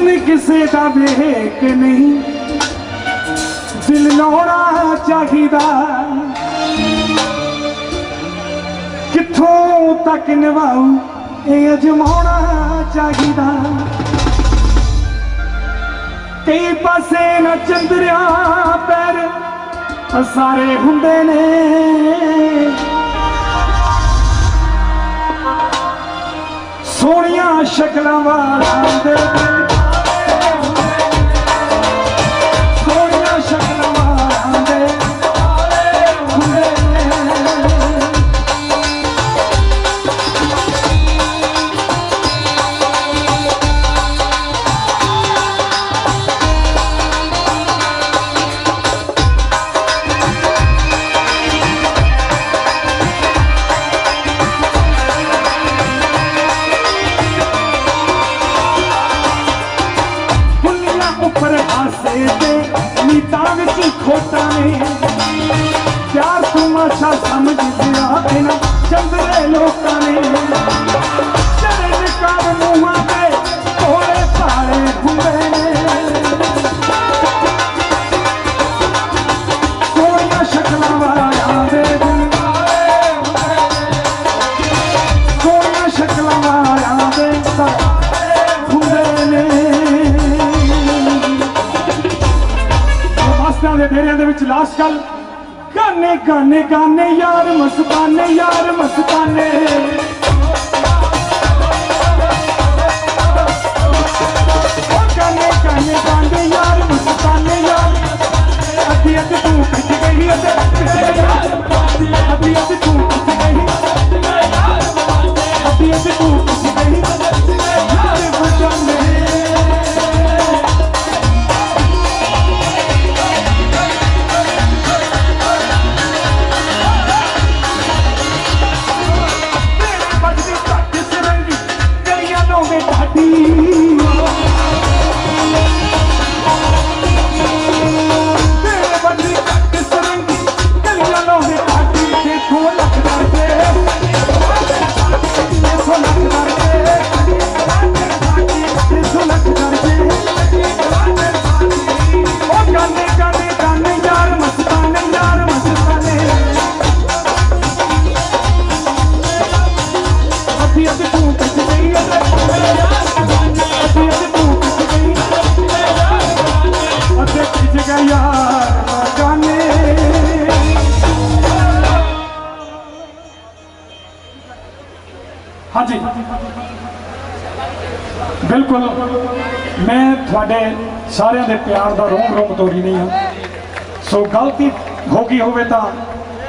ਹੁਸਨ ਕਿਸੇ ਦਾ ਵੇਖ ਨਹੀਂ। ਦਿਲ ਲਾਉਣਾ ਚਾਹੀਦਾ। ਕਿੱਥੋਂ ਤੱਕ ਨਿਭਾਉ ਇਹ ਅਜਮਾਉਣਾ ਚਾਹੀਦਾ। ਕਈ ਪਾਸੇ ਨਾ ਚੰਦਰਿਆ ਪੈਰ ਸਾਰੇ ਹੁੰਦੇ ਨੇ। ਸੋਹਣੀਆਂ ਸ਼ਕਲਾਂ ਵਾਲਾਂ ਤੇ ਨੀਤਾਂ ਵਿੱਚ ਖੋਟਾਂ ਨੇ। ਪਿਆਰ ਤਮਾਸ਼ਾ ਸਮਝਦਿਆ ਇਹਨਾਂ ਚੰਦਰੇ ਲੋਕਾਂ ਨੇ। ਚਰਨ ਕਰ ਮੂੰਹਾਂ ਤੇ ਮਾਸਟਰਾਂ ਦੇ ਡੇਰਿਆਂ ਦੇ ਵਿੱਚ ਲਾਸਟ ਗੱਲ। ਗਾਨੇ ਗਾਨੇ ਗਾਨੇ, ਯਾਰ ਮਸਤਾਨੇ ਯਾਰ ਮਸਤਾਨੇ। ਉਹ ਗਾਨੇ ਗਾਨੇ ਗਾਨੇ, ਯਾਰ ਮਸਤਾਨੇ, ਯਾਰ। ਅੱਧੀ ਅੱਧੀ ਤੂੰ ਪਿੱਛੇ ਗਈ ਅੱਧੀ ਅੱਧੀ ਹਾਂਜੀ। ਬਿਲਕੁਲ, ਮੈਂ ਤੁਹਾਡੇ ਸਾਰਿਆਂ ਦੇ ਪਿਆਰ ਦਾ ਰੋਮ ਰੋਮ ਤੋੜੀ ਨਹੀਂ ਹਾਂ। ਸੋ ਗਲਤੀ ਹੋ ਗਈ ਹੋਵੇ ਤਾਂ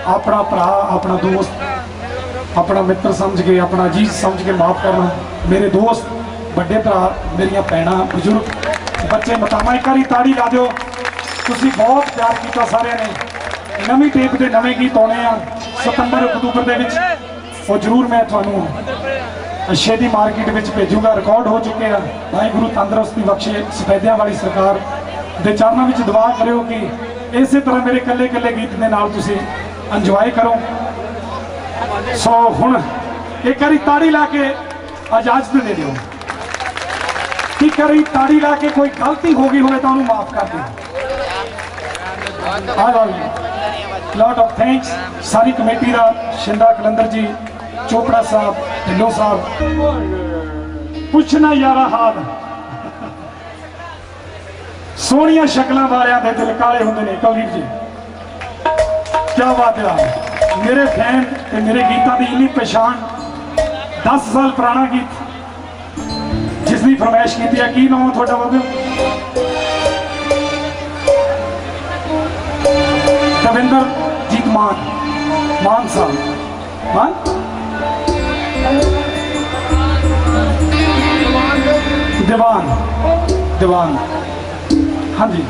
ਆਪਣਾ ਭਰਾ, ਆਪਣਾ ਦੋਸਤ, ਆਪਣਾ ਮਿੱਤਰ ਸਮਝ ਕੇ, ਆਪਣਾ ਅਜੀਜ਼ ਸਮਝ ਕੇ ਮਾਫ ਕਰਨਾ। ਮੇਰੇ ਦੋਸਤ, ਵੱਡੇ ਭਰਾ, ਮੇਰੀਆਂ ਭੈਣਾਂ, ਬਜ਼ੁਰਗ, ਬੱਚੇ ਮਤਾਮਾ ਇੱਕ ਵਾਰੀ ਤਾੜੀ ਲਾ ਦਿਓ। ਤੁਸੀਂ ਬਹੁਤ ਪਿਆਰ ਕੀਤਾ ਸਾਰਿਆਂ ਨੇ। ਨਵੀਂ ਟੇਪ ਦੇ ਨਵੇਂ ਗੀਤ ਆਉਣੇ ਆ ਸਤੰਬਰ ਅਕਤੂਬਰ ਦੇ ਵਿੱਚ। ਉਹ ਜ਼ਰੂਰ ਮੈਂ ਤੁਹਾਨੂੰ ਅੱਛੇ ਦੀ ਮਾਰਕੀਟ ਵਿੱਚ ਭੇਜੂਗਾ ਰਿਕਾਰਡ ਹੋ ਚੁੱਕੇ ਆ। ਵਾਹਿਗੁਰੂ ਤੰਦਰੁਸਤੀ ਬਖਸ਼ੇ ਸਫੈਦਿਆਂ ਵਾਲੀ ਸਰਕਾਰ ਦੇ ਚਰਨਾਂ ਵਿੱਚ ਦੁਆ ਕਰਿਓ ਕਿ ਇਸੇ ਤਰ੍ਹਾਂ ਮੇਰੇ ਕੱਲੇ ਕੱਲੇ ਗੀਤ ਦੇ ਨਾਲ ਤੁਸੀਂ ਇੰਜੋਏ ਕਰੋ। ਸੋ ਹੁਣ ਇੱਕ ਵਾਰੀ ਤਾੜੀ ਲਾ ਕੇ ਇਜਾਜ਼ਤ ਦੇ ਦਿਓ। ਇੱਕ ਵਾਰੀ ਤਾੜੀ ਲਾ ਕੇ ਕੋਈ ਗਲਤੀ ਹੋ ਗਈ ਹੋਵੇ ਤਾਂ ਉਹਨੂੰ ਮਾਫ ਕਰ ਦਿਓ। ਆ ਲਓ ਲੋਟ ਆਫ ਥੈਂਕਸ ਸਾਰੀ ਕਮੇਟੀ ਦਾ ਸ਼ਿੰਦਾ ਕਲੰਦਰ ਜੀ ਚੋਪੜਾ ਸਾਹਿਬ ਢਿੱਲੋਂ ਸਾਹਿਬ ਪੁੱਛਣਾ ਯਾਰਾ ਹਾਲ ਸੋਹਣੀਆਂ ਸ਼ਕਲਾਂ ਵਾਲਿਆਂ ਦੇ ਦਿਲ ਕਾਲੇ ਹੁੰਦੇ ਨੇ ਕੌਲੀਰ ਜੀ ਕੀ ਬਾਤ ਹੈ ਮੇਰੇ ਫੈਨ ਤੇ ਮੇਰੇ ਗੀਤਾਂ ਦੀ ਇੰਨੀ ਪਛਾਣ 10 ਸਾਲ ਪੁਰਾਣਾ ਗੀਤ ਜਿਸ ਦੀ ਫਰਮਾਇਸ਼ ਕੀਤੀ ਹੈ ਕੀ ਨਾਮ ਤੁਹਾਡਾ ਬਾਬੂ ਦਵਿੰਦਰ ਜੀਤ ਮਾਨ ਮਾਨ ਸਾਹਿਬ ਮਾਨ Devan, Devan, Hanji.